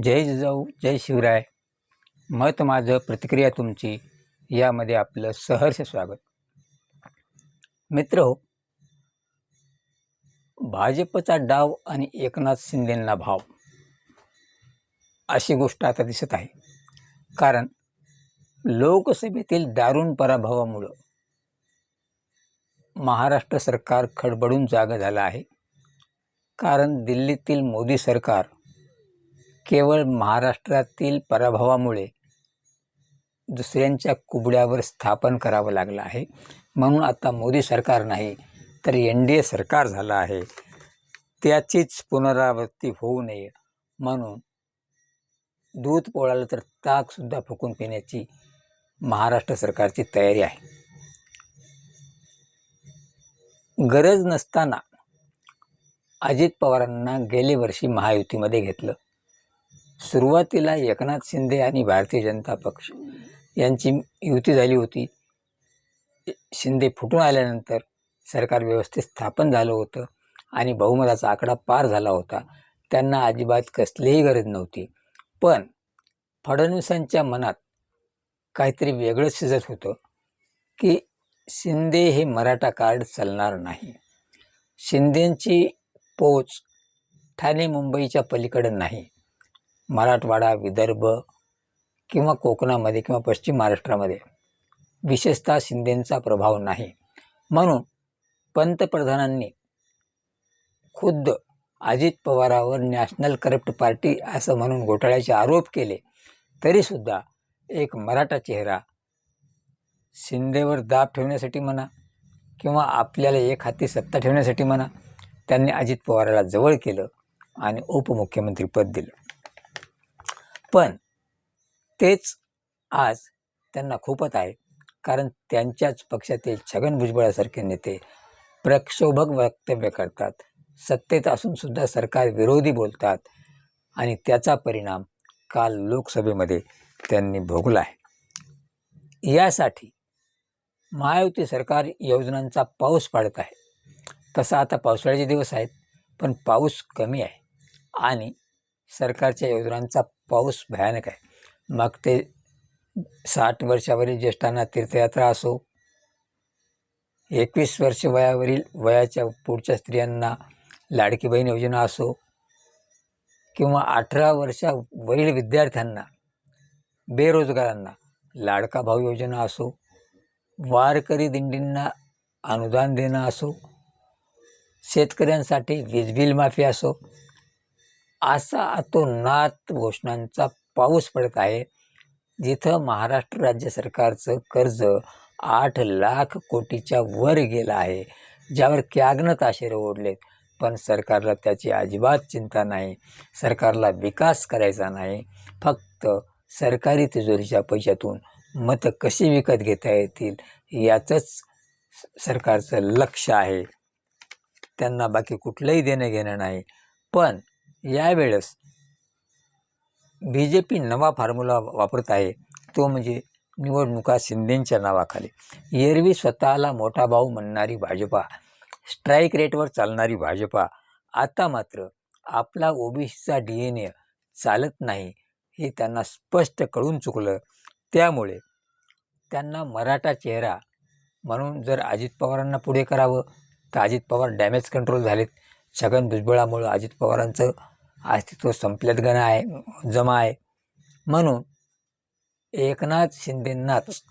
जय जिजाऊ जय शिवराय. मत माझं प्रतिक्रिया तुमची. यामध्ये आपलं सहर्ष स्वागत. मित्र हो भाजपचा डाव आणि एकनाथ शिंदेंना भाव अशी गोष्ट आता दिसत आहे. कारण लोकसभेतील दारुण पराभवामुळं महाराष्ट्र सरकार खडबडून जागं झालं आहे. कारण दिल्लीतील मोदी सरकार केवळ महाराष्ट्रातील पराभवामुळे दुसऱ्यांच्या कुबड्यावर स्थापन करावं लागलं आहे. म्हणून आता मोदी सरकार नाही तर एन डी ए सरकार झालं आहे. त्याचीच पुनरावृत्ती होऊ नये म्हणून दूध पोळालं तर ताकसुद्धा फुकून पिण्याची महाराष्ट्र सरकारची तयारी आहे. गरज नसताना अजित पवारांना गेले वर्षी महायुतीमध्ये घेतलं. सुरुवातीला एकनाथ शिंदे आणि भारतीय जनता पक्ष यांची युती झाली होती. शिंदे फुटून आल्यानंतर सरकार व्यवस्थेत स्थापन झालं होतं आणि बहुमताचा आकडा पार झाला होता. त्यांना अजिबात कसलीही गरज नव्हती. पण फडणवीसांच्या मनात काहीतरी वेगळंच शिजत होतं की शिंदे हे मराठा कार्ड चालणार नाही. शिंदेंची पोच ठाणे मुंबईच्या पलीकडं नाही. मराठवाडा विदर्भ किंवा कोकणामध्ये किंवा पश्चिम महाराष्ट्रामध्ये विशेषतः शिंदेंचा प्रभाव नाही. म्हणून पंतप्रधानांनी खुद्द अजित पवारावर नॅशनल करप्ट पार्टी असं म्हणून घोटाळ्याचे आरोप केले तरीसुद्धा एक मराठा चेहरा शिंदेवर दाब ठेवण्यासाठी म्हणा किंवा आपल्याला एक हाती सत्ता ठेवण्यासाठी म्हणा त्यांनी अजित पवाराला जवळ केलं आणि उपमुख्यमंत्रीपद दिलं. पण तेच आज त्यांना खूपच आहे. कारण त्यांच्याच पक्षातील छगन भुजबळासारखे नेते प्रक्षोभक वक्तव्य करतात. सत्तेत असूनसुद्धा सरकार विरोधी बोलतात आणि त्याचा परिणाम काल लोकसभेमध्ये त्यांनी भोगला आहे. यासाठी महायुती सरकार योजनांचा पाऊस पाडत आहे. तसा आता पावसाळ्याचे दिवस आहेत पण पाऊस कमी आहे आणि सरकारच्या योजनांचा पाऊस भयानक आहे. मग ते साठ वर्षावरील ज्येष्ठांना तीर्थयात्रा असो एकवीस वर्ष वयावरील वयाच्या पुढच्या स्त्रियांना लाडकी बहीण योजना असो किंवा अठरा वर्षावरील विद्यार्थ्यांना बेरोजगारांना लाडका भाऊ योजना असो वारकरी दिंडींना अनुदान देणं असो शेतकऱ्यांसाठी वीज बिल माफी असो असा अतोनात घोषणांचा पाऊस पडत आहे जिथं महाराष्ट्र राज्य सरकारचं कर्ज आठ लाख कोटीच्या वर गेलं आहे ज्यावर क्याग्न ताशेरे ओढलेत. पण सरकारला त्याची अजिबात चिंता नाही सरकारला विकास करायचा नाही फक्त सरकारी तिजोरीच्या पैशातून मतं कशी विकत घेता येतील याचंच सरकारचं लक्ष आहे. त्यांना बाकी कुठलंही देणं घेणं नाही पण यावेळेस बी जे पी नवा फॉर्म्युला वापरत आहे. तो म्हणजे निवडणुका शिंदेंच्या नावाखाली. एरवी स्वतःला मोठा भाऊ म्हणणारी भाजपा स्ट्राईक रेटवर चालणारी भाजपा आता मात्र आपला ओबीसीचा डी एन ए चालत नाही हे त्यांना स्पष्ट कळून चुकलं. त्यामुळे त्यांना मराठा चेहरा म्हणून जर अजित पवारांना पुढे करावं तर अजित पवार डॅमेज कंट्रोल झालेत. छगन भुजबळामुळं अजित पवारांचं अस्तित्व संपल्यात गण आहे जमा आहे म्हणून एकनाथ शिंदेंनाच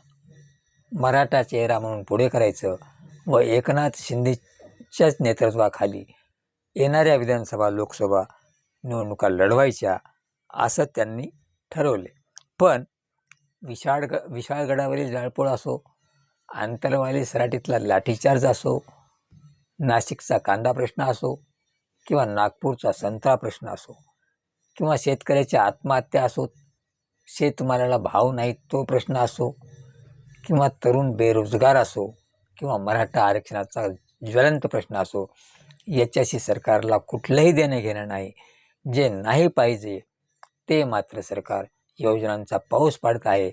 मराठा चेहरा म्हणून पुढे करायचं व एकनाथ शिंदेच्याच नेतृत्वाखाली येणाऱ्या विधानसभा लोकसभा निवडणुका लढवायच्या असं त्यांनी ठरवले. पण विशाळग विशाळगडावरील जाळपोळ असो आंतरवाली सराटीतला लाठीचार्ज असो नाशिकचा कांदा प्रश्न असो किंवा नागपूरचा संत्रा प्रश्न असो किंवा शेतकऱ्याच्या आत्महत्या असोत शेतमालाला भाव नाही तो प्रश्न असो किंवा तरुण बेरोजगार असो किंवा मराठा आरक्षणाचा ज्वलंत प्रश्न असो याच्याशी सरकारला कुठलंही देणं घेणं नाही. जे नाही पाहिजे ते मात्र सरकार योजनांचा पाऊस पाडत आहे.